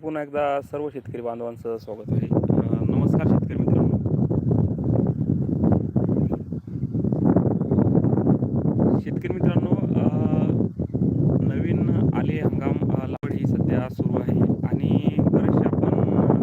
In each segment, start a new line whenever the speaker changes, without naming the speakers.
पुन्हा एकदा सर्व शेतकरी बांधवांचं स्वागत आहे. नमस्कार शेतकरी मित्रांनो शेतकरी मित्रांनो अ, नवीन आले हंगाम अ, लागवड ही सध्या सुरू आहे आणि बरेचसे आपण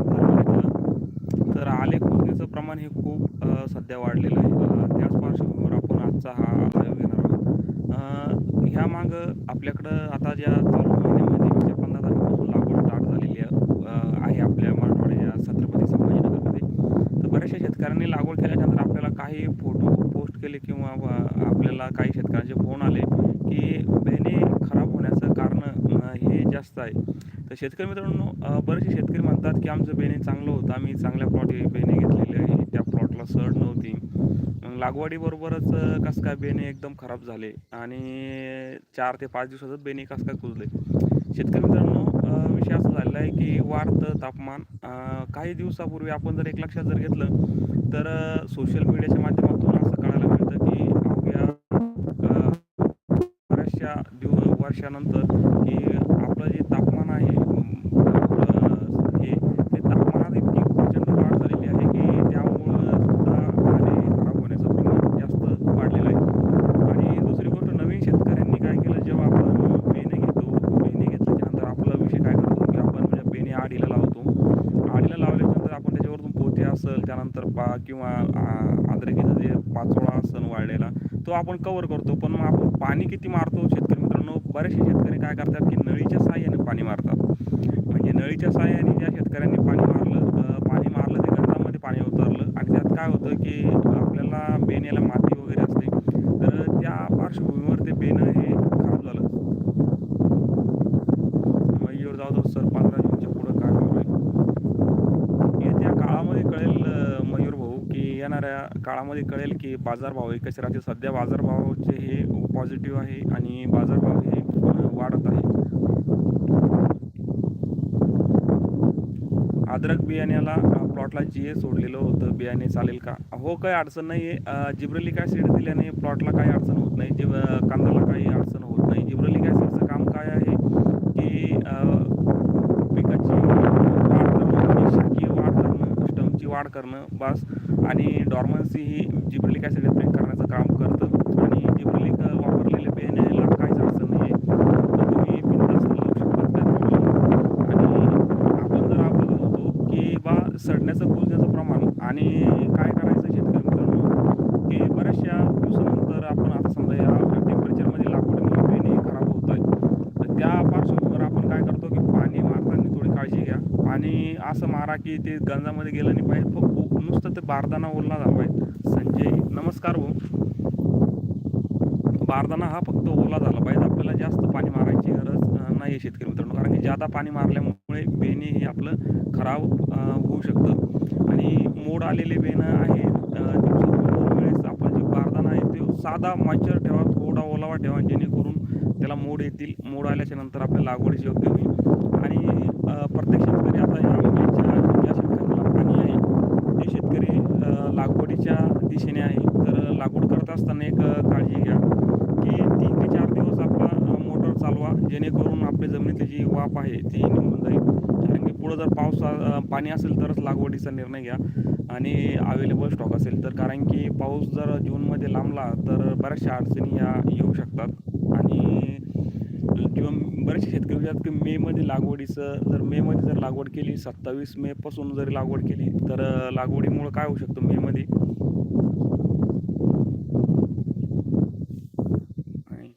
जर बघितलं तर आले खुरण्याचं प्रमाण हे खूप अ, सध्या वाढलेलं आहे अ, त्याच पार्श्वभूमीवर आपण आजचा हा लाईव्ह घेणार आहोत अ, ह्या माग आपल्याकडं आता ज्या चालू महिन्यामध्ये ज्या पंधरा तारखेपासून लागवड स्टार्ट झालेली आहे अ, आहे आपल्या मराठवाड्याच्या छत्रपती संभाजीनगरमध्ये तर बऱ्याचशा शेतकऱ्यांनी लागवड केल्यानंतर आपल्याला काही फोटो पोस्ट केले किंवा व- आपल्याला काही शेतकऱ्यांचे फोन आले की बेने खराब होण्याचं कारण अ, हे जास्त आहे तर शेतकरी मित्रांनो बरेचसे शेतकरी म्हणतात की आमचं बेणे चांगलं होतं. आम्ही चांगल्या प्लॉट बेणे घेतलेले आहे. त्या प्लॉटला सड नव्हती. मग लागवडीबरोबरच अ, कसं काय बेने एकदम खराब झाले आणि चार ते पाच दिवसातच बेणे कसं काय कुजले? शेतकरी मित्रांनो विषय असा झालेला आहे की वाढतं तापमान काही दिवसापूर्वी आपण जर एक लक्षात जर घेतलं तर सोशल मीडियाच्या माध्यमातून असं कळायला मिळतं की अवघ्या बऱ्याचशा दिव वर्षानंतर की आपलं जे तापमान आहे अम, आपलं हे ते तापमानात इतकी प्रचंड वाढ झालेली आहे की त्यामुळं सुद्धा आले खराब होण्याचं प्रमाण जास्त वाढलेलं आहे आणि दुसरी गोष्ट नवीन शेतकऱ्यांनी काय केलं जेव्हा आपण बेणे घेतो बेणे घेतल्याच्या नंतर आपला विषय काय करतो की आपण म्हणजे बेणे आडीला लावतो आडीला लावल्यानंतर आपण त्याच्यावरतून पोते असेल त्यानंतर पा किंवा आ- अद्रकीचा जे पाचोळा असेल वाळलेला तो आपण कव्हर करतो पण मग आपण पाणी किती मारतो शेतकरी मित्रांनो? बरेचसे शेतकरी काय करतात की नळीच्या साह्याने पाणी मारतात. म्हणजे नळीच्या साह्याने ज्या शेतकऱ्यांनी पाणी मारलं पाणी मारलं ते गटामध्ये पाणी उतरलं आणि त्यात काय होतं की आपल्याला बेण्याला माती वगैरे असते तर त्या पार्श्वभूमीवर ते बेणं हे खराब झालं मयूर जाऊ दो सर पंधरा जूनच्या पुढं काय होईल येत्या काळामध्ये कळेल अ, मयूर भाऊ की येणाऱ्या काळामध्ये कळेल की बाजारभाव हे कसे राहते सध्या बाजारभावाचे हे पॉझिटिव्ह आहे आणि बाजारभाव हे वाढत आहे. अद्रक बियाण्याला प्लॉटला जी ए सोडलेलं होतं. बियाणे चालेल का? हो काही अडचण नाही आहे जिब्रलिक ॲसिड दिल्याने प्लॉटला काही अडचण होत नाही. जे कांद्याला काही अडचण होत नाही जिब्रलिक ॲसिडचं काम काय आहे की अ, पिकाची वाढ करणं आणि शाकीय वाढ करणं स्टमची वाढ करणं बास. आणि डॉर्मन्सी ही जिब्रिलिक ॲसिड ब्रेक करण्याचं काम करतं. आणि जिब्रिलिक वापरलेले बियाण्याला काहीच अडचण नाही आहे. तुम्ही बिनधास्त लावू शकता त्या प्रॉब्लेम आणि आपण जर होतो की बा सडण्याचं कुजण्याचं प्रमाण आणि काय करायचं शेतकरी मित्रांनो की बऱ्याचशा दिवसानंतर आपण आता समजा या टेम्परेचरमध्ये लागवडीमुळे बेणे खराब होत आहे तर त्या पार्श्वभूमीवर आपण काय करतो की पाणी मारताना थोडी काळजी घ्या. पाणी असं मारा की ते गंजामध्ये गेलं नाही पाहिजे फक्त नुसतं ते बारदाना ओलला झाला आहे संजय नमस्कार भाऊ. बारदाना हा फक्त ओला झाला. पाहिजे आपल्याला जास्त पाणी मारायची गरज नाही आहे शेतकरी मित्रांनो. कारण की जादा पाणी मारल्यामुळे बेणे हे आपलं खराब होऊ शकतं. आणि मोड आलेले बेणं आहे वेळेस आपला जे बारदाना आहे ते साधा मॉइश्चर ठेवा थोडा ओलावा ठेवा जेणेकरून त्याला मोड येतील. मोड आल्याच्यानंतर आपल्या लागवडीची योग्य होईल. आणि प्रत्येक शेतकरी आता या आंब्याच्या ज्या शेतकऱ्याला पाणी आहे ते शेतकरी अ, लागवडीच्या दिशेने आहे तर लागवड करत असताना एक अ, काळजी घ्या की तीन ते चार दिवस आपला अ, मोटर चालवा जेणेकरून आपली जमिनीतली जी वाफ आहे ती निघून जाईल. कारण की पुढं जर पाऊस पाणी असेल तरच लागवडीचा निर्णय घ्या आणि अवेलेबल स्टॉक असेल तर. कारण की पाऊस जर जूनमध्ये लांबला तर बऱ्याचशा अडचणी या येऊ शकतात. आणि किंवा बरेचसे शेतकरी विचारतात की मेमध्ये लागवडीचं जर मेमध्ये जर लागवड केली सत्तावीस मेपासून जरी लागवड केली तर लागवडीमुळं काय होऊ शकतं मेमध्ये आणि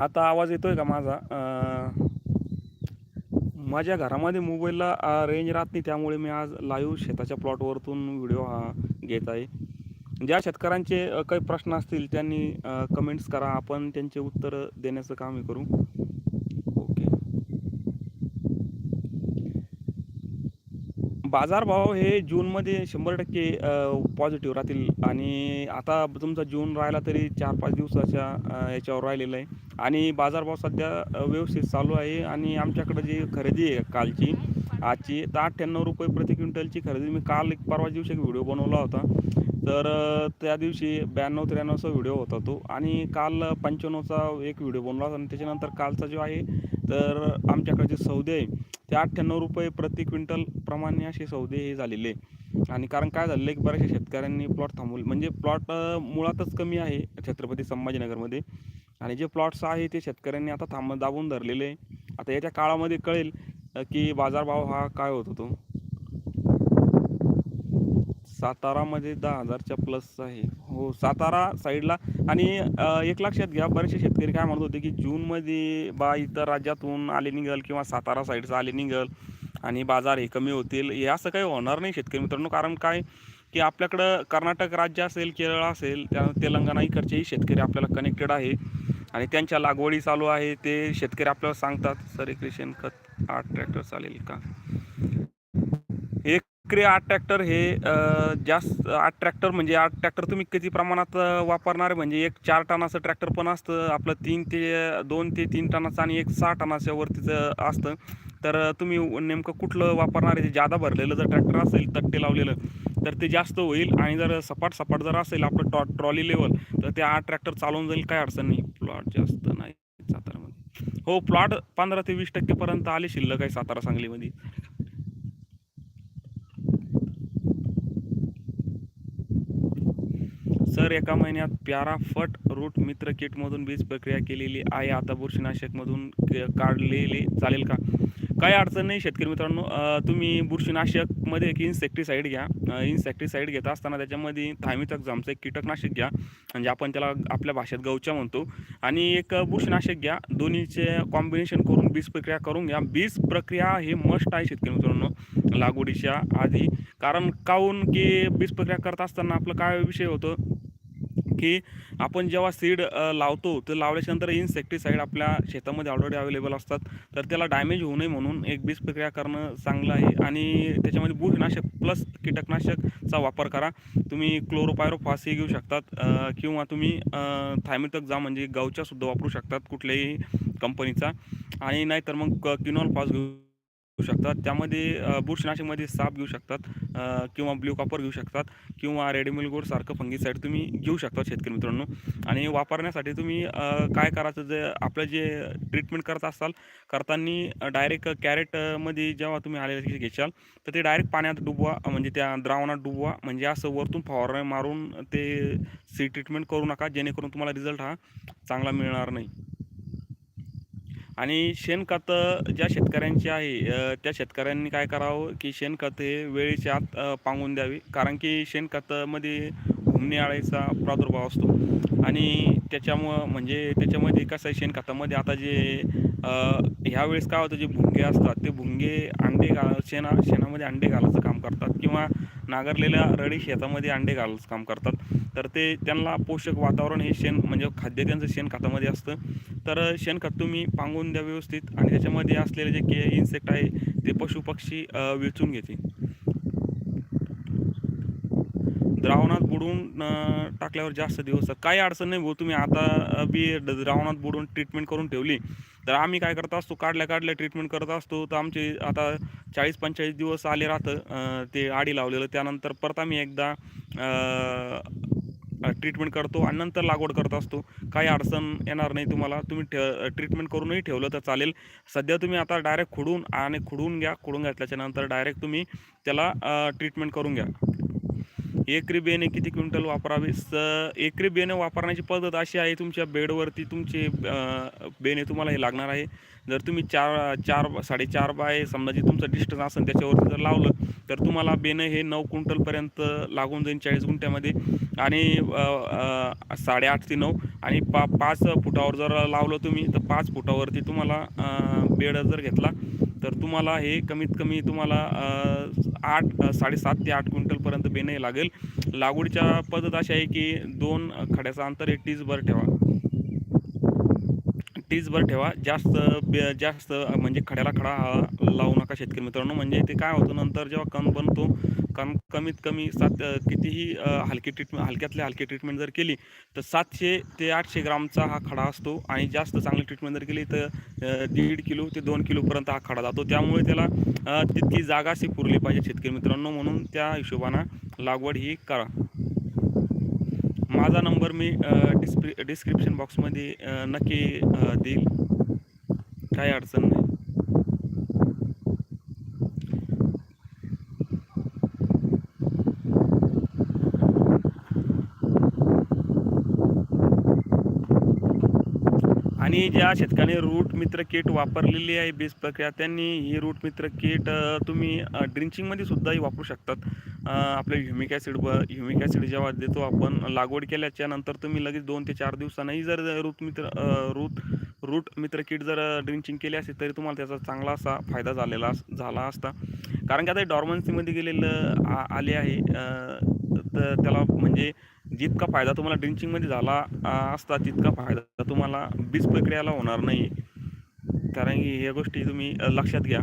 आता आवाज येतोय का माझा? माझ्या घरामध्ये मोबाईलला रेंज राहत नाही त्यामुळे मी आज लाईव्ह शेताच्या प्लॉटवरतून व्हिडिओ हा घेत आहे. ज्या शेतकऱ्यांचे काही प्रश्न असतील त्यांनी कमेंट्स करा. आपण त्यांचे उत्तर देण्याचं काम करू ओके बाजारभाव हे जूनमध्ये शंभर टक्के पॉझिटिव्ह राहतील. आणि आता तुमचा जून राहिला तरी चार पाच दिवसाच्या याच्यावर राहिलेलं आहे. आणि बाजारभाव सध्या व्यवस्थित चालू आहे. आणि आमच्याकडं जी खरेदी आहे कालची आजची तर अठ्ठ्याण्णव रुपये प्रति क्विंटलची खरेदी. मी काल एक परवा दिवशी एक व्हिडिओ बनवला होता. तर त्या दिवशी ब्याण्णव त्र्याण्णवचा व्हिडिओ होता तो आणि काल पंच्याण्णवचा एक व्हिडिओ बनवला होता आणि त्याच्यानंतर कालचा जो आहे तर आमच्याकडे जे सौदे आहे ते अठ्ठ्याण्णव रुपये प्रति क्विंटल प्रमाणे असे सौदे हे झालेले आहे. आणि कारण काय झालेलं आहे की बऱ्याचशा शेतकऱ्यांनी प्लॉट थांबवले म्हणजे प्लॉट मुळातच कमी आहे छत्रपती संभाजीनगरमध्ये. आणि जे प्लॉट्स आहे ते शेतकऱ्यांनी आता थांब दाबून धरलेले आहे. आता याच्या काळामध्ये कळेल की बाजारभाव हा काय होत होतो. सातारामध्ये दहा हजारच्या प्लस आहे. हो सातारा साईडला आणि एक लक्षात घ्या बरेचसे शेतकरी काय म्हणत होते की जूनमध्ये बा इतर राज्यातून आले निघल किंवा सातारा साईडचं आले निघल आणि बाजार हे कमी होतील हे असं काही होणार नाही शेतकरी मित्रांनो. कारण काय? की आपल्याकडं कर्नाटक राज्य असेल केरळ असेल त्या तेलंगणा इकडचेही शेतकरी आपल्याला कनेक्टेड आहे आणि त्यांच्या लागवडी चालू आहे ते शेतकरी आपल्याला सांगतात सर एक रेशन खत आठ ट्रॅक्टर चालेल का? क्रे आठ ट्रॅक्टर हे जास्त आठ ट्रॅक्टर म्हणजे आठ ट्रॅक्टर तुम्ही किती प्रमाणात वापरणार? आहे म्हणजे एक चार टनाचं ट्रॅक्टर पण असतं आपलं तीन ते दोन ते तीन टनाचं आणि एक सहा टनाच्या वरतीचं असतं. तर तुम्ही नेमकं कुठलं वापरणार? आहे जादा भरलेलं जर ट्रॅक्टर असेल तट्टे लावलेलं तर ते जास्त होईल. आणि जर सपाट सपाट जर असेल आपलं टॉ ट्रॉली लेवल तर ते आठ ट्रॅक्टर चालवून जाईल. काय अडचण नाही. प्लॉट जास्त नाही सातारामध्ये. हो प्लॉट पंधरा ते वीस टक्केपर्यंत आले शिल्लक आहे सातारा सांगलीमध्ये. सर एका महिन्यात प्याराफट रूट मित्र किटमधून बीज प्रक्रिया केलेली आहे. आता बुरशीनाशकमधून काढलेले चालेल का? काही अडचण नाही शेतकरी मित्रांनो. तुम्ही बुरशीनाशकमध्ये एक इन्सेक्टिसाईड घ्या. इन्सेक्टिसाईड घेत असताना त्याच्यामध्ये थायमिथक जामचं एक कीटकनाशक घ्या. म्हणजे आपण त्याला आपल्या भाषेत गवच्या म्हणतो. आणि एक बुरशीनाशक घ्या. दोन्हीचे कॉम्बिनेशन करून बीज प्रक्रिया करून घ्या. बीज प्रक्रिया हे मस्ट आहे शेतकरी मित्रांनो. लागवडीच्या आधी. कारण काहून की बीज प्रक्रिया करत असताना आपलं काय विषय होतो? की आपण जेव्हा सीड लावतो तर लावल्याच्यानंतर इन्सेक्टिसाईड आपल्या शेतामध्ये ऑलरेडी अवेलेबल असतात. तर त्याला डॅमेज होऊ नये म्हणून एक बीज प्रक्रिया करणं चांगलं आहे. आणि त्याच्यामध्ये बुरनाशक प्लस कीटकनाशकचा वापर करा. तुम्ही क्लोरोपायरोफासही घेऊ शकतात किंवा तुम्ही थायमेटक जा म्हणजे गावच्यासुद्धा वापरू शकतात कुठल्याही कंपनीचा आणि नाहीतर मग किनॉल पास घेऊ घेऊ शकतात. त्यामध्ये अ, बुरशीनाशकमध्ये साप घेऊ शकतात किंवा ब्ल्यू कॉपर घेऊ शकतात किंवा रेडीमेल गोड सारखं फंगीसाईड तुम्ही घेऊ शकता शेतकरी मित्रांनो. आणि वापरण्यासाठी तुम्ही काय करायचं जे आपलं जे ट्रीटमेंट करत असाल करताना डायरेक्ट कॅरेटमध्ये जेव्हा तुम्ही आलेले घेशाल तर ते डायरेक्ट पाण्यात डुबवा म्हणजे त्या द्रावणात डुबवा म्हणजे असं वरतून फवारणे मारून ते सी ट्रीटमेंट करू नका जेणेकरून तुम्हाला रिझल्ट हा चांगला मिळणार नाही. आणि शेणखत ज्या शेतकऱ्यांची आहे त्या शेतकऱ्यांनी काय करावं की शेणखत हे वेळेच्या आत पांगून द्यावे. कारण की शेणखतामध्ये घुमणे आळीचा प्रादुर्भाव असतो. आणि त्याच्यामुळं म्हणजे त्याच्यामध्ये कसं आहे शेणखतामध्ये आता जे ह्यावेळेस काय होतं जे भुंगे असतात ते भुंगे अंडे घा शेणा शेणामध्ये अंडे घालायचं काम करतात. किंवा नांगरलेल्या रडी शेतामध्ये अंडे घालायचं काम करतात. तर ते त्यांना पोषक वातावरण हे शेण म्हणजे खाद्य त्यांचं शेणखतामध्ये असतं. तर शेणखत तुम्ही पांगून द्या व्यवस्थित आणि त्याच्यामध्ये असलेले जे के इन्सेक्ट आहे ते पशुपक्षी वेचून घेते. द्रावणात बुडवून टाकल्यावर जास्त दिवस काही अडचण नाही भाऊ तुम्ही आता बी द्रावणात बुडून ट्रीटमेंट करून ठेवली. तर आम्ही काय करत असतो काढल्या काढल्या ट्रीटमेंट करत असतो. तर आमचे आता चाळीस पंचेचाळीस दिवस आले राहतं ते आडी लावलेलं. त्यानंतर परत आम्ही एकदा ट्रीटमेंट करतो आणि नंतर लागवड करत असतो. काही अडचण येणार नाही तुम्हाला. तुम्ही ठे ट्रीटमेंट करूनही ठेवलं तर चालेल. सध्या तुम्ही आता डायरेक्ट खुडून आणि खुडून घ्या. खुडून घेतल्याच्या नंतर डायरेक्ट तुम्ही त्याला ट्रीटमेंट करून घ्या. एकरी बेने किती क्विंटल वापरावे? स एकरी बेने वापरण्याची पद्धत अशी आहे तुमच्या बेडवरती तुमचे अ, तुम्हाला हे लागणार आहे. जर तुम्ही चार चार साडेचार बाय समजा जे तुमचं डिस्टन्स असेल त्याच्यावरती जर लावलं तर तुम्हाला बेणं हे नऊ क्विंटलपर्यंत लागून जाईल चाळीस गुंठ्यामध्ये. आणि साडेआठ ते नऊ आणि पा पाच फुटावर जर लावलं तुम्ही तर पाच फुटावरती तुम्हाला बेड जर घेतला तर तुम्हाला हे कमीत कमी तुम्हाला आठ साडेसात ते आठ क्विंटलपर्यंत बेणे लागेल. लागवडीच्या पद्धत अशी आहे की दोन खड्याचं अंतर एक टीजभर ठेवा. टीजभर ठेवा. जास्त बे जास्त म्हणजे खड्याला खडा हा लावू नका शेतकरी मित्रांनो. म्हणजे ते काय होतं नंतर जेव्हा कण बनतो कण कमीत कमी सात कितीही हलकी ट्रीटमेंट हलक्यातल्या हलकी ट्रीटमेंट जर केली तर सातशे ते आठशे ग्रामचा हा खडा असतो. आणि जास्त चांगली ट्रीटमेंट जर केली तर दीड किलो ते दोन किलोपर्यंत हा खडा जातो. त्यामुळे त्याला तितकी जागा अशी पुरली पाहिजे शेतकरी मित्रांनो. म्हणून त्या हिशोबानं लागवड ही करा. माझा नंबर मी डिस्क्रि डिस्क्रिप्शन बॉक्समध्ये नक्की देईल. काही अडचण नाही. आणि ज्या शेतकऱ्याने रूट मित्र किट वापरलेली आहे बेस प्रक्रिया त्यांनी ही रूट मित्र किट तुम्ही ड्रिंचिंगमध्ये सुद्धाही वापरू शकतात. आपल्या ह्युमिक ॲसिड ब ह्युमिक ॲसिड जेव्हा देतो आपण लागवड केल्याच्यानंतर तुम्ही लगेच दोन ते चार दिवसांनाही जर रूट मित्र रूट रूट मित्र किट जर ड्रिंचिंग केली असेल तरी तुम्हाला त्याचा चांगला असा फायदा झालेला अस- झाला असता. कारण की आता डॉर्मन्सीमध्ये गेलेलं आ आले आहे तर त्याला म्हणजे जितका फायदा तुम्हाला ड्रिंचिंगमध्ये झाला असता तितका फायदा तुम्हाला बीज प्रक्रियाला होणार नाही कारण की ह्या गोष्टी तुम्ही लक्षात घ्या.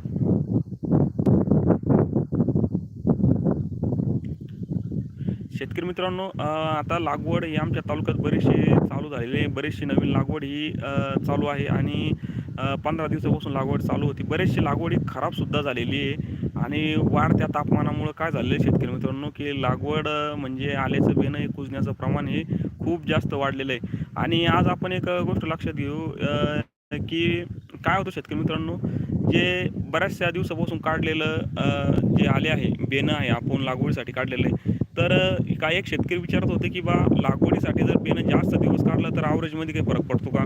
शेतकरी मित्रांनो आता लागवड ही आमच्या तालुक्यात बरीचशी चालू झालेले बरेचशी नवीन लागवड ही चालू आहे आणि पंधरा दिवसापासून लागवड चालू होती. बरेचशी लागवड ही खराबसुद्धा झालेली आहे. आणि वाढत्या तापमानामुळं काय झालेलं आहे शेतकरी मित्रांनो की लागवड म्हणजे आल्याचं बेणं हे कुजण्याचं प्रमाण हे खूप जास्त वाढलेलं आहे. आणि आज आपण एक गोष्ट लक्षात घेऊ की काय होतं शेतकरी मित्रांनो जे बऱ्याचशा दिवसापासून काढलेलं जे आले आहे बेणं आहे आपण लागवडीसाठी काढलेलं आहे तर काही एक शेतकरी विचारत होते की बा लागवडीसाठी जर पेनं जास्त दिवस काढलं तर ॲव्हरेजमध्ये काही फरक पडतो का?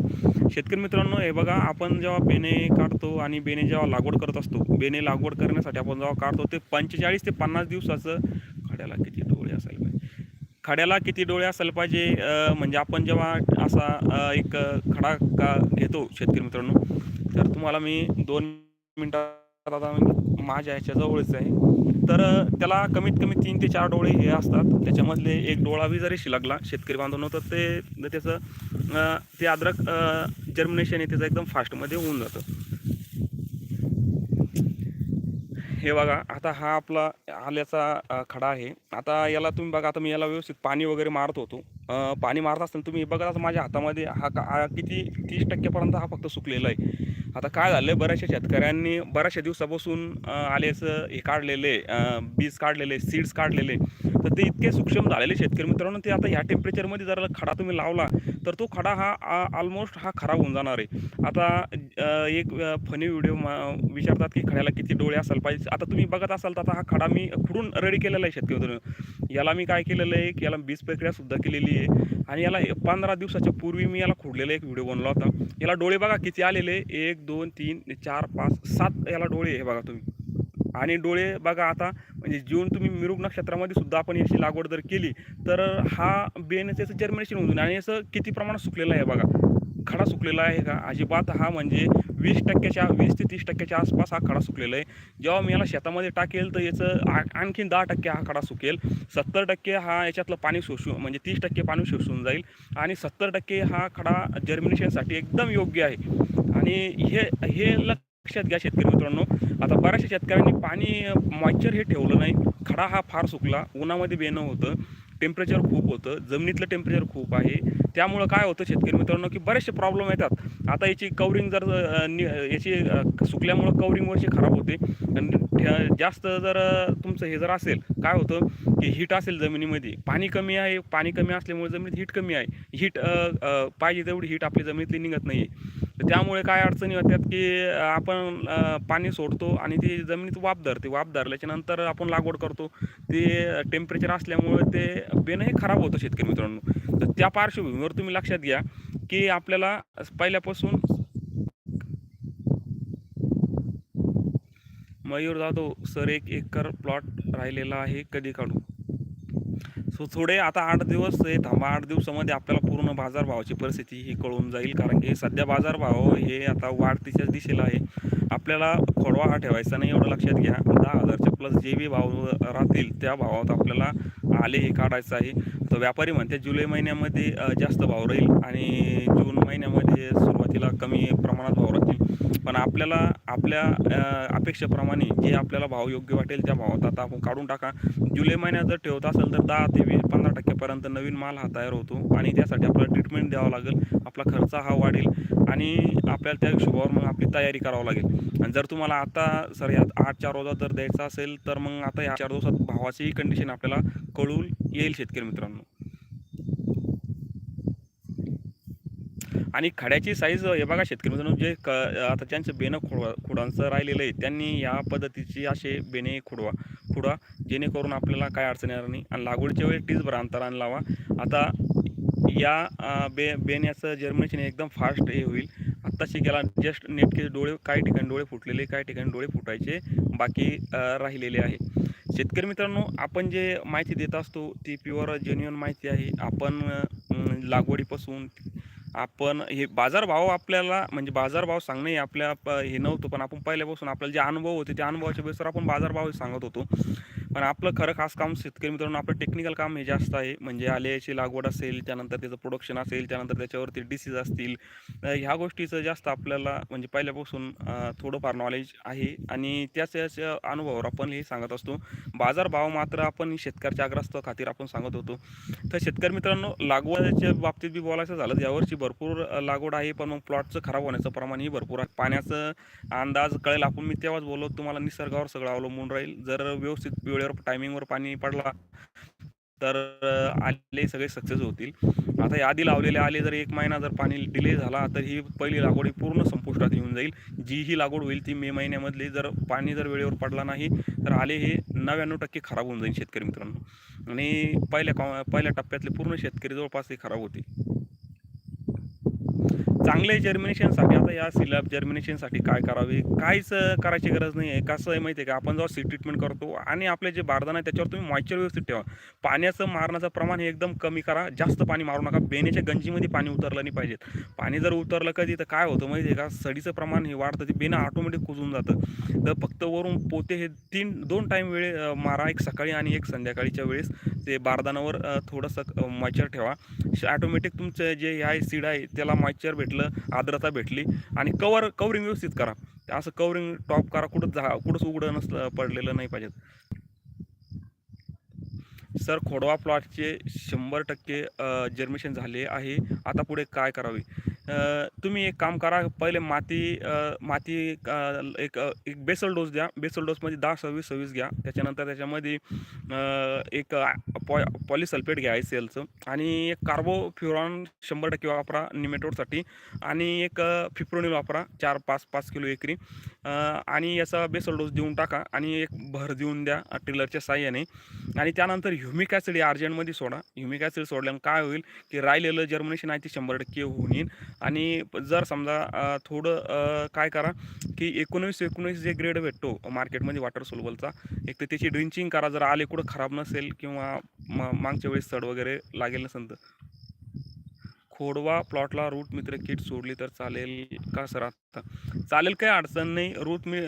शेतकरी मित्रांनो हे बघा आपण जेव्हा बेणे काढतो आणि बेणे जेव्हा लागवड करत असतो बेणे लागवड करण्यासाठी आपण जेव्हा काढतो ते पंचेचाळीस ते पन्नास दिवसाचं खड्याला किती डोळे असायला पाहिजे. खड्याला किती डोळे असायला पाहिजे म्हणजे आपण जेव्हा असा एक खडा का घेतो शेतकरी मित्रांनो तर तुम्हाला मी दोन मिनटात आता माझ्या ह्याच्याजवळच आहे. तर त्याला कमीत कमी तीन ते चार डोळे हे असतात. त्याच्यामधले एक डोळा बी जरी शिलकला शेतकरी बांधवनं तर ते त्याचं ते अद्रक जर्मिनेशन हे त्याचं एकदम फास्टमध्ये होऊन जातं. हे बघा आता हा आपला आल्याचा खडा आहे. आता याला तुम्ही बघा आता मी याला व्यवस्थित पाणी वगैरे मारत होतो. पाणी मारत असताना तुम्ही बघा आता माझ्या हातामध्ये हा का किती तीस टक्केपर्यंत हा फक्त सुकलेला आहे. आता काय झालं आहे बऱ्याचशा शेतकऱ्यांनी बऱ्याचशा दिवसापासून आल्याचं हे काढलेले बीज काढलेले सीड्स काढलेले. तर ते इतके सूक्ष्म झालेले शेतकरी मित्रांनो ते आता ह्या टेम्परेचरमध्ये जर खडा तुम्ही लावला तर तो खडा हा ऑलमोस्ट हा खराब होऊन जाणार आहे. आता एक फनी व्हिडिओ विचारतात की खड्याला किती डोळे असायला पाहिजे. आता तुम्ही बघत असाल तर आता हा खडा मी खुडून रेडी केलेला आहे शेतकरी याला मी काय केलेलं आहे की याला बीज प्रक्रियासुद्धा केलेली आहे. आणि याला पंधरा दिवसाच्या पूर्वी मी याला खुडलेला एक व्हिडिओ बनवला होता. याला डोळे बघा किती आलेले? एक दोन तीन चार पाच सात याला डोळे हे बघा तुम्ही. आणि डोळे बघा आता म्हणजे जून तुम्ही मिरुग नक्षत्रामध्ये सुद्धा आपण याची लागवड जर केली तर हा बेन त्याचं जर्मिनेशन होऊन जाईल. आणि याचं किती प्रमाणात सुकलेलं आहे बघा. खडा सुकलेला आहे का? अजिबात हा म्हणजे वीस टक्क्याच्या वीस ते तीस टक्क्याच्या आसपास हा खडा सुकलेला आहे. जेव्हा मी याला शेतामध्ये टाकेल तर याचं आ- आणखीन दहा टक्के हा खडा सुकेल. सत्तर टक्के हा याच्यातलं पाणी शोषू म्हणजे तीस टक्के पाणी शोषून जाईल. आणि सत्तर टक्के हा खडा जर्मिनेशनसाठी एकदम योग्य आहे. आणि हे हे लक्षात घ्या शेतकरी मित्रांनो. आता बऱ्याचशा शेतकऱ्यांनी पाणी मॉइश्चर हे ठेवलं नाही. खडा हा फार सुकला. उन्हामध्ये बेणं होतं. टेम्परेचर खूप होतं. जमिनीतलं टेम्परेचर खूप आहे. त्यामुळं काय होतं शेतकरी मित्रांनो की बरेचसे प्रॉब्लेम येतात. आता याची कवरिंग जर याची सुकल्यामुळं कवरिंग वरची खराब होते. आणि जास्त जर तुमचं हे जर असेल काय होतं की हीट असेल जमिनीमध्ये. पाणी कमी आहे. पाणी कमी असल्यामुळे जमिनीत हीट कमी आहे. हीट पाहिजे तेवढी हीट आपली जमिनीतली निघत नाही तर त्यामुळे काय अडचणी होत्यात की आपण पाणी सोडतो आणि ती जमिनीत वाफ धरते. वाप धरल्याच्या नंतर आपण लागवड करतो. ते टेम्परेचर असल्यामुळे ते बेणं हे खराब होतं शेतकरी मित्रांनो. तर त्या पार्श्वभूमीवर तुम्ही लक्षात घ्या की आपल्याला पहिल्यापासून मयूर जाधव सर एक एकर प्लॉट राहिलेला आहे कधी काढू? सो थोडे आता आठ दिवस हे थांबा. आठ दिवसामध्ये आपल्याला पूर्ण बाजारभावाची परिस्थिती ही कळून जाईल. कारण की सध्या बाजारभाव हे आता वाढतीच्याच दिशेला आहे. आपल्याला खोडवा हा ठेवायचा नाही एवढं लक्षात घ्या. दहा हजारच्या प्लस जे बी भाव राहतील त्या भावात आपल्याला आले हे काढायचं आहे. तर व्यापारी म्हणते जुलै महिन्यामध्ये जास्त भाव राहील आणि जून महिन्यामध्ये सुरुवातीला कमी प्रमाणात भाव राहील पण आपल्याला आपल्या अपेक्षेप्रमाणे जे आपल्याला भाव योग्य वाटेल त्या भावात आता आपण काढून टाका. जुलै महिन्यात जर ठेवत असेल तर दहा ते वीस पंधरा टक्क्यापर्यंत नवीन माल हा तयार होतो आणि त्यासाठी आपल्याला ट्रीटमेंट द्यावं लागेल. आपला खर्च हा वाढेल आणि आपल्याला त्या हिशोबावर मग आपली तयारी करावं लागेल. आणि जर तुम्हाला आता सर यात आठ चार रोजात जर द्यायचा असेल तर मग आता या चार दिवसात भावाचीही कंडिशन आपल्याला कळून येईल शेतकरी मित्रांनो. आणि खड्याची साईज हे बघा शेतकरी मित्रांनो जे क आता ज्यांचं बेनं खुडवा खुडांचं राहिलेलं आहे त्यांनी या पद्धतीची असे बेने खुडवा खुडा जेणेकरून आपल्याला काय अडचण येणार नाही. आणि लागवडीच्या वेळी टीच बरं अंतराने लावा. आता या बे बेण्याचं जर्मिनेशन एकदम फास्ट हे होईल. आत्ताशी गेला जस्ट नेटके डोळे काही ठिकाणी डोळे फुटलेले काही ठिकाणी डोळे फुटायचे बाकी राहिलेले आहे. शेतकरी मित्रांनो आपण जे माहिती देत असतो ती प्युअर जेन्युअन माहिती आहे. आपण लागवडीपासून आपण हे बाजारभाव आपल्याला म्हणजे बाजारभाव सांगणे हे आपल्या हे नव्हतं पण आपण पहिल्यापासून आपल्याला जे अनुभव होते त्या अनुभवाच्या बेसवर आपण बाजारभाव सांगत होतो. पण आपलं खरं खास काम शेतकरी मित्रांनो आपलं टेक्निकल काम हे जास्त आहे. म्हणजे आल्याची लागवड असेल त्यानंतर त्याचं प्रोडक्शन असेल त्यानंतर त्याच्यावरती डिसीज असतील. ह्या गोष्टीचं जास्त आपल्याला म्हणजे पहिल्यापासून थोडंफार नॉलेज आहे. आणि त्याच त्याच अनुभवावर आपण हे सांगत असतो. बाजारभाव मात्र आपण शेतकऱ्याच्या आग्रस्त खातीर आपण सांगत होतो. तर शेतकरी मित्रांनो लागवडीच्या बाबतीत बी बोलायचं झालं यावर्षी भरपूर लागवड आहे. पण मग प्लॉटचं खराब होण्याचं प्रमाणही भरपूर आहे. पाण्याचं अंदाज कळेल. आपण मी तेव्हाच बोललो तुम्हाला निसर्गावर सगळं अवलंबून राहील. जर व्यवस्थित वेळेवर टायमिंगवर पाणी पडला तर आले सगळे सक्सेस होतील. आता यादी लावलेले आले जर एक महिना जर पाणी डिले झाला तर ही पहिली लागवड ही पूर्ण संपुष्टात येऊन जाईल. जी ही लागवड होईल ती मे महिन्यामधली जर पाणी जर वेळेवर पडला नाही तर आले हे नव्याण्णव टक्के खराब होऊन जाईल शेतकरी मित्रांनो. आणि पहिल्या कॉ पहिल्या टप्प्यातले पूर्ण शेतकरी जवळपास ते खराब होतील. चांगले जर्मिनेशनसाठी आता या सिलब जर्मिनेशनसाठी काय करावे? काहीच करायची गरज नाही आहे कसं आहे माहिती आहे का आपण जेव्हा सी ट्रीटमेंट करतो आणि आपले जे बारदान आहे त्याच्यावर तुम्ही मॉइश्चर व्यवस्थित ठेवा. पाण्याचं मारण्याचं प्रमाण हे एकदम कमी करा. जास्त पाणी मारू नका. बेण्याच्या गंजीमध्ये पाणी उतरलं नाही पाहिजेत. पाणी जर उतरलं कधी तर काय होतं माहिती आहे का सडीचं प्रमाण हे वाढतं ते बेनं ऑटोमॅटिक कुजून जातं. तर फक्त वरून पोते हे तीन दोन टाईम वेळे मारा एक सकाळी आणि एक संध्याकाळीच्या वेळेस. ते बारदानावर थोडंसं मॉइश्चर ठेवा. ऑटोमॅटिक तुमचं जे आहे सीड आहे त्याला मॉइश्चर भेटलं आर्द्रता भेटली. आणि कवर कवरिंग व्यवस्थित करा. असं कवरिंग टॉप करा कुठं जा कुठंच उघडं नसलं पडलेलं नाही पाहिजेत. सर खोडवा प्लॉटचे शंभर टक्के जर्मिशन झाले आहे. आता पुढे काय करावे? तुम्ही एक काम करा पहिले माती माती एक एक बेसल डोस द्या. बेसल डोसमध्ये दहा सव्वीस सव्वीस घ्या. त्याच्यानंतर त्याच्यामध्ये एक पॉ पॉलिसल्फेट घ्या आय सी एलचं आणि एक कार्बोफ्युरॉन शंभर टक्के वापरा निमेटोडसाठी. आणि एक फिप्रोनिल वापरा चार पाच पाच किलो एकरी. आणि याचा बेसल डोस देऊन टाका आणि एक भर देऊन द्या टिलरच्या साह्याने. आणि त्यानंतर ह्युमिक ॲसिड अर्जंटमध्ये सोडा. ह्युमिक ॲसिड सोडल्यानं काय होईल की राहिलेलं जर्मिनेशन आहे ते शंभर टक्के होऊन येईल. आणि जर समजा थोडं काय करा की एकोणीस एकोणीस जे ग्रेड भेटतो मार्केटमध्ये वॉटर सोलबलचा एक तर त्याची ड्रिंचिंग करा जर आले कुठं खराब नसेल किंवा म मागच्या वेळेस सड वगैरे लागेल नसेल तर. खोडवा प्लॉटला रूट मित्र किट सोडली तर चालेल का सर आता चालेल काही अडचण नाही. रूट मी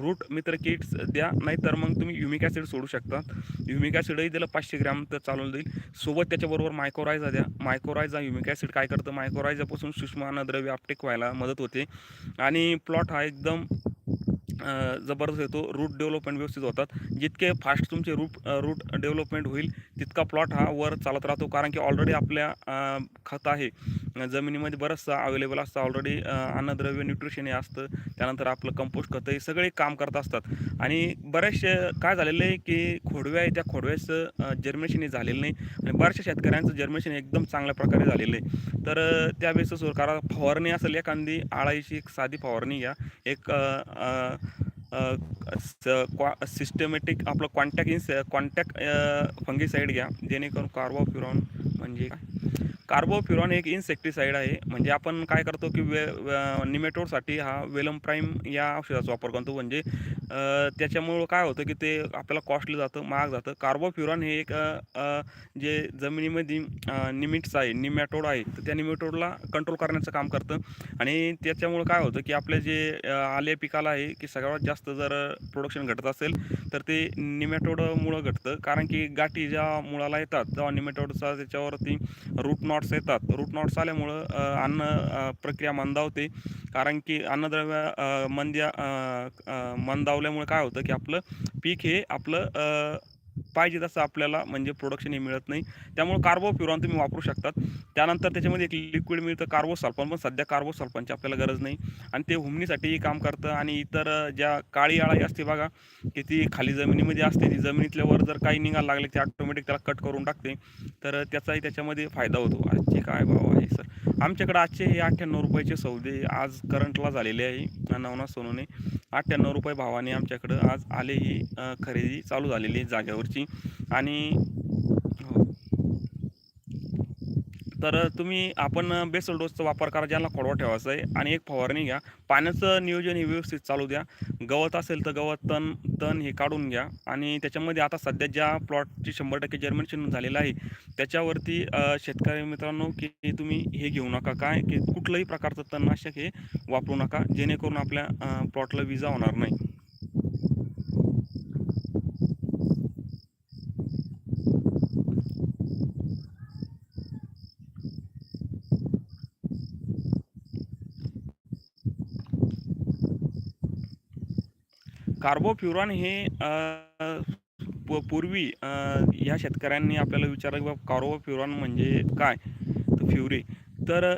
रूट मित्र किट्स द्या नाहीतर मग तुम्ही युमिक ॲसिड सोडू शकता. युमिक ॲसिडही दिलं पाचशे ग्रॅम तर चालून जाईल. सोबत त्याच्याबरोबर मायक्रोरायझा द्या. मायक्रोरायझा युमिक ॲसिड काय करतं? मायक्रोरायझापासून सुषमा अन्नद्रव्य आपटेक व्हायला मदत होते. आणि प्लॉट हा एकदम जबरदस्त येतो रूट डेव्हलपमेंट व्यवस्थित होतात. जितके फास्ट तुमचे रूट रूट डेव्हलपमेंट होईल तितका प्लॉट हा वर चालत राहतो. कारण की ऑलरेडी आपल्या खत आहे. जमिनीमध्ये बरंचसा अवेलेबल असतं. ऑलरेडी अन्नद्रव्य न्यूट्रिशन हे असतं. त्यानंतर आपलं कंपोस्ट खतं हे सगळे काम करत असतात. आणि बरेचसे काय झालेलं आहे की खोडव्या आहे त्या खोडव्याचं जर्मिनेशन हे झालेलं नाही. आणि बऱ्याचशा शेतकऱ्यांचं जर्मिनेशन एकदम चांगल्या प्रकारे झालेलं आहे. तर त्या बेसिसवर कारण फवारणी असेल एखादी आळाईची एक साधी फवारणी घ्या. एक क्वा सिस्टमॅटिक आपलं कॉन्टॅक्ट इन कॉन्टॅक्ट फंगीसाईड घ्या. जेणेकरून कार्बोफ्युरॉन म्हणजे काय? कार्बोफ्युरॉन एक इन्सेक्टिसाईड आहे. म्हणजे आपण काय करतो की वे निमेटोडसाठी हा वेलम प्राईम या औषधाचा वापर करतो. म्हणजे त्याच्यामुळं काय होतं की ते आपल्याला कॉस्टली जातं महाग जातं. कार्बोफ्युरॉन हे एक जे जमिनीमध्ये निमिट्स आहे निमॅटोड आहे तर त्या निमॅटोडला कंट्रोल करण्याचं काम करतं. आणि त्याच्यामुळं काय होतं की आपले जे आले पिकाला आहे की सगळ्यात जास्त जर प्रोडक्शन घटत असेल तर ते निमॅटोडमुळं घटतं. कारण की गाठी ज्या मुळाला येतात तेव्हा निमॅटोडचा त्याच्यावरती रूट नॉट्स येतात. रूट नॉट्स आल्यामुळं अन्न प्रक्रिया मंदावते. कारण की अन्नद्रव्य मंद्या मंदावल्यामुळे काय होतं की आपलं पीक हे आपलं पाहिजे तसं आपल्याला म्हणजे प्रोडक्शन हे मिळत नाही. त्यामुळे कार्बो प्युरॉन तुम्ही वापरू शकतात. त्यानंतर त्याच्यामध्ये एक लिक्विड मिळतं कार्बो सल्फन पण सध्या कार्बो सल्फनची आपल्याला गरज नाही. आणि ते हुमणीसाठीही काम करतं आणि इतर ज्या काळी आळाई असते बघा की ती खाली जमिनीमध्ये असते. ती जमिनीतल्या वर जर काही निघायला लागले ते ऑटोमॅटिक त्याला कट करून टाकते. तर त्याचाही त्याच्यामध्ये फायदा होतो. आजचे काय भाव आहे सर आमच्याकडे आजचे हे अठ्ठ्याण्णव रुपयाचे सौदे आज करंटला झालेले आहे. नवना सोनूने अठ्ठ्याण्णव रुपये भावाने आमच्याकडं आज आले ही खरेदी चालू झालेली आहे जाग्यावरची आणि हो. तर तुम्ही आपण बेसल डोसचा वापर करा ज्याला खोडवा ठेवायचा आहे. आणि एक फवारणी घ्या. पाण्याचं नियोजन हे व्यवस्थित चालू द्या. गवत असेल तर गवत तण तण हे काढून घ्या. आणि त्याच्यामध्ये आता सध्या ज्या प्लॉटची शंभर टक्के जर्मिनेशन झालेलं आहे त्याच्यावरती शेतकरी मित्रांनो की तुम्ही हे घेऊ नका. काय? की कुठलंही प्रकारचं तणनाशक हे वापरू नका. जेणेकरून आपल्या प्लॉटला विजा होणार नाही. कार्बोफ्युरॉन हे प- पूर्वी ह्या या शेतकऱ्यांनी आपल्याला विचारलं की बाबा कार्बोफ्युरॉन म्हणजे काय? तर फ्युरी. तर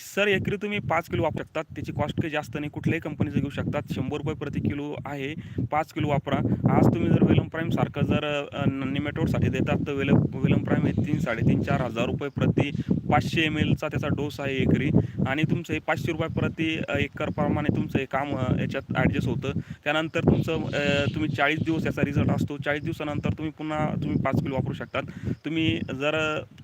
सर एकरी तुम्ही पाच किलो वापरू शकतात. त्याची कॉस्ट काही जास्त नाही. कुठल्याही कंपनीचं घेऊ शकतात. शंभर रुपये प्रति किलो आहे. पाच किलो वापरा. आज तुम्ही जर वेलम प्राईम सारखं जर निमेटोडसाठी देतात तर वेलम वेलम प्राईम हे तीन साडेतीन चार हजार रुपये प्रति पाचशे एम एलचा त्याचा डोस आहे एकरी. आणि तुमचं हे पाचशे रुपये प्रति एकरप्रमाणे तुमचं हे काम याच्यात ॲडजस्ट होतं. त्यानंतर तुमचं तुम्ही चाळीस दिवस याचा रिझल्ट असतो. चाळीस दिवसानंतर तुम्ही पुन्हा तुम्ही पाच किलो वापरू शकतात. तुम्ही जर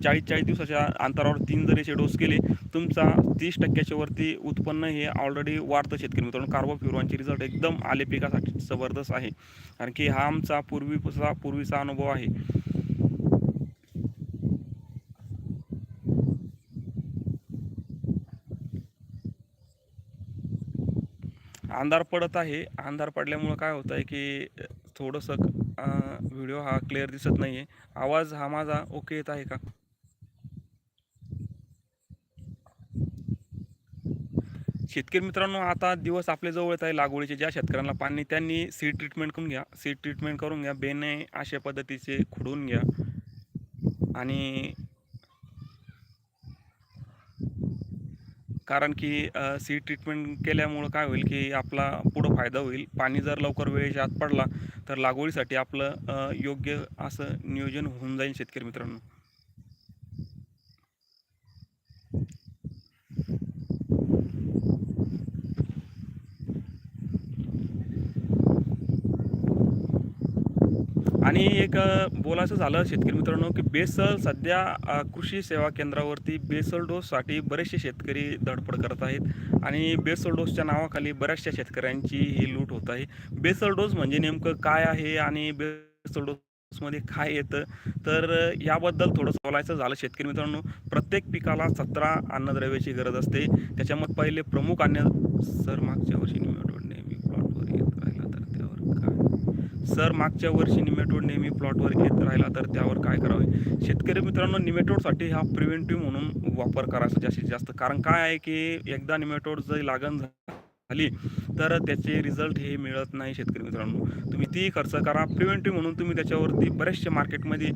चाळीस चाळीस दिवसाच्या अंतरावर तीन जर याचे डोस केले तुमचा तीस टक्क्याच्या वरती उत्पन्न हे ऑलरेडी वाढतं शेतकरी मित्रांनो. कार्बोफ्युरॉनचे रिझल्ट एकदम आले पिकासाठी जबरदस्त आहे. कारण की हा आमचा पूर्वीचा पूर्वीचा अनुभव आहे. अंधार पडत आहे. अंधार पडल्यामुळं काय होतं आहे की थोडंसं व्हिडिओ हा क्लिअर दिसत नाही आहे आवाज हा माझा ओके येत आहे का? शेतकरी मित्रांनो आता दिवस आपल्या जवळ येत आहे लागवडीचे. ज्या शेतकऱ्यांना पाणी त्यांनी सीड ट्रीटमेंट करून घ्या. सीड ट्रीटमेंट करून घ्या. बेने अशा पद्धतीचे खुडून घ्या. आणि कारण की सी ट्रीटमेंट केल्यामुळं काय होईल की आपला पुढं फायदा होईल. पाणी जर लवकर वेळेच्या आत पडला तर लागवडीसाठी आपलं योग्य असं नियोजन होऊन जाईल शेतकरी मित्रांनो. आणि एक बोलायचं झालं शेतकरी मित्रांनो की बेसल सध्या कृषी सेवा केंद्रावरती बेसल डोससाठी बरेचसे शेतकरी धडपड करत आहेत. आणि बेसल डोसच्या नावाखाली बऱ्याचशा शेतकऱ्यांची ही लूट होत आहे. बेसल डोस म्हणजे नेमकं काय आहे आणि बेसल डोसमध्ये काय येतं? तर याबद्दल थोडं बोलायचं झालं शेतकरी मित्रांनो. प्रत्येक पिकाला सतरा अन्नद्रव्याची गरज असते. त्याच्यामध्ये पहिले प्रमुख अन्न सर मागच्या वर्षी निमेटोड नेहमी प्लॉटवर येत राहिला तर त्यावर काय सर मागच्या वर्षी निमेटोड नेहमी प्लॉटवर घेत राहिला तर त्यावर काय करावे? शेतकरी मित्रांनो निमेटोडसाठी हा प्रिव्हेंटिव्ह म्हणून वापर करायचा जास्तीत जास्त. कारण काय आहे की एकदा निमेटोड जर लागण झाली तर त्याचे रिझल्ट हे मिळत नाही शेतकरी मित्रांनो. तुम्ही ती खर्च करा. प्रिव्हेंटिव्ह म्हणून तुम्ही त्याच्यावरती बरेचसे मार्केटमध्ये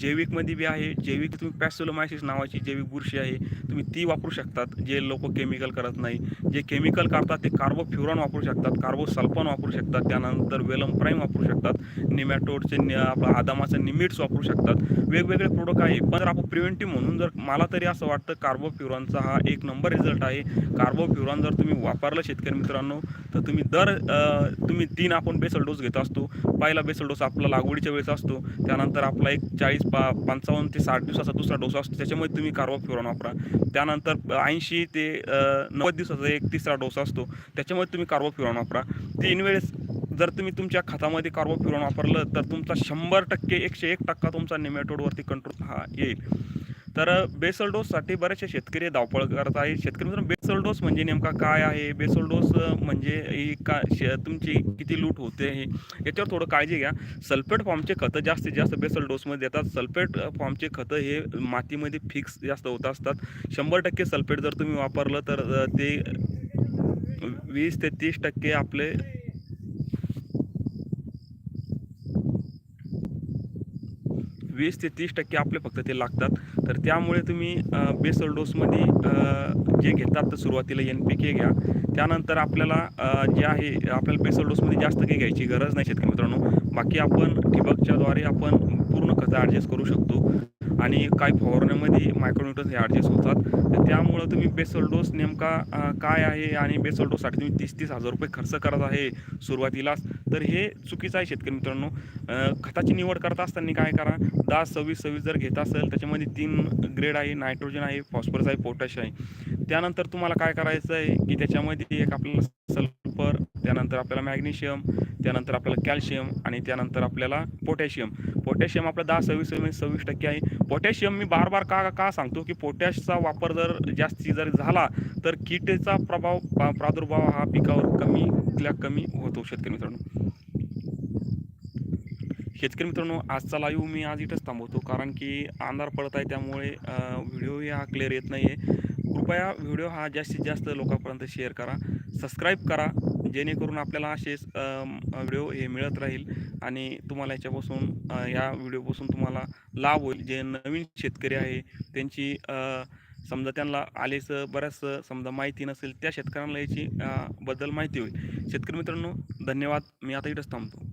जैविकमध्ये बी आहे. जैविक तुम्ही पॅसोलोमायसिस नावाची जैविक बुरशी आहे. तुम्ही ती वापरू शकतात. जे लोक केमिकल करत नाही. जे केमिकल करतात ते कार्बोफ्युरॉन वापरू शकतात. कार्बोसल्फॉन वापरू शकतात. त्यानंतर वेलम प्राईम वापरू शकतात. निमॅटोडचे आपलं आदामाचं निमिट्स वापरू शकतात. वेगवेगळे प्रोडक्ट आहे. पण जर आपण प्रिव्हेंटिव्ह म्हणून जर मला तरी असं वाटतं कार्बोफ्युरॉनचा हा एक नंबर रिझल्ट आहे. कार्बोफ्युरॉन जर तुम्ही वापरलं शेतकरी मित्रांनो तर तुम्ही दर तुम्ही तीन आपण बेसल डोस घेत असतो. पहिला बेसल डोस आपला लागवडीच्या वेळेस असतो. त्यानंतर आपला एक चाळीस पा पंचावन्न ते साठ दिवसाचा दुसरा डोस असतो. त्याच्यामध्ये तुम्ही कारवा कार्बोफ्युरॉन वापरा. त्यानंतर ऐंशी ते नव्वद दिवसाचा एक तिसरा डोस असतो. त्याच्यामध्ये तुम्ही कारवा कार्बोफ्युरॉन वापरा. तीन वेळेस जर तुम्ही तुमच्या खतामध्ये कार्बोफ्युरॉन वापरलं तर तुमचा शंभर टक्के एकशे एक टक्का तुमचा निमेटोडवरती कंट्रोल हा येईल. तर बेसल डोससाठी बरेचसे शेतकरी धावपळ करत आहेत. शेतकरी मित्रांनो बेसल डोस म्हणजे नेमका काय आहे? बेसल डोस म्हणजे ही का शे तुमची किती लूट होते? हे याच्यावर थोडं काळजी घ्या. सल्फेट फॉर्मचे खतं जास्तीत जास्त बेसल डोसमध्ये देतात सल्फेट फॉर्मचे खतं हे मातीमध्ये फिक्स जास्त होत असतात. शंभर टक्के सल्फेट जर तुम्ही वापरलं तर ते वीस ते तीस टक्के आपले वीस ते तीस टक्के आपले फक्त ते लागतात. तर त्यामुळे तुम्ही बेसल डोसमध्ये जे घेतात तर सुरुवातीला एन पी के घ्या. त्यानंतर आपल्याला जे आहे आपल्याला बेसल डोसमध्ये जास्त काही घ्यायची गरज नाही शेतकरी मित्रांनो. बाकी आपण ठिबकच्याद्वारे आपण पूर्ण खतं ॲडजस्ट करू शकतो. आणि काही फवारण्यामध्ये मायक्रोन्युट्रन्स हे ॲडजस्ट होतात. तर त्यामुळं तुम्ही बेसल डोस नेमका काय आहे? आणि बेसल डोससाठी तुम्ही तीस तीस हजार रुपये खर्च करत आहे सुरुवातीलाच. तर हे चुकीचं आहे शेतकरी मित्रांनो. खताची निवड करत असताना काय करा दहा सव्वीस सव्वीस जर घेत असेल त्याच्यामध्ये तीन ग्रेड आहे नायट्रोजन आहे फॉस्फरस आहे पोटॅश आहे. त्यानंतर तुम्हाला काय करायचं आहे की त्याच्यामध्ये एक आपल्याला सल्फर त्यानंतर आपल्याला मॅग्नेशियम त्यानंतर आपल्याला कॅल्शियम आणि त्यानंतर आपल्याला पोटॅशियम. पोटॅशियम आपलं दहा सव्वीस सव्वीस सव्वीस टक्के आहे. पोटॅशियम मी बार बार का का सांगतो की पोटॅशचा वापर जर जास्ती जर झाला तर किटेचा प्रभाव पा- प्रादुर्भाव हा पिकावर कमी कमी होतो शेतकरी मित्रांनो. शेतकरी मित्रांनो आजचा लाईव्ह मी आज इथंच थांबवतो. कारण की अंधार पडत आहे त्यामुळे व्हिडिओ हा क्लिअर येत नाही आहे कृपया व्हिडिओ हा जास्तीत जास्त लोकांपर्यंत शेअर करा. सबस्क्राईब करा. जेणेकरून आपल्याला असेच व्हिडिओ हे मिळत राहील आणि तुम्हाला याच्यापासून या व्हिडिओपासून तुम्हाला लाभ होईल. जे नवीन शेतकरी आहे त्यांची समजा त्यांना आलेच बऱ्याच समजा माहिती नसेल त्या शेतकऱ्यांना याची बद्दल माहिती होईल. शेतकरी मित्रांनो धन्यवाद. मी आता इथंच थांबतो.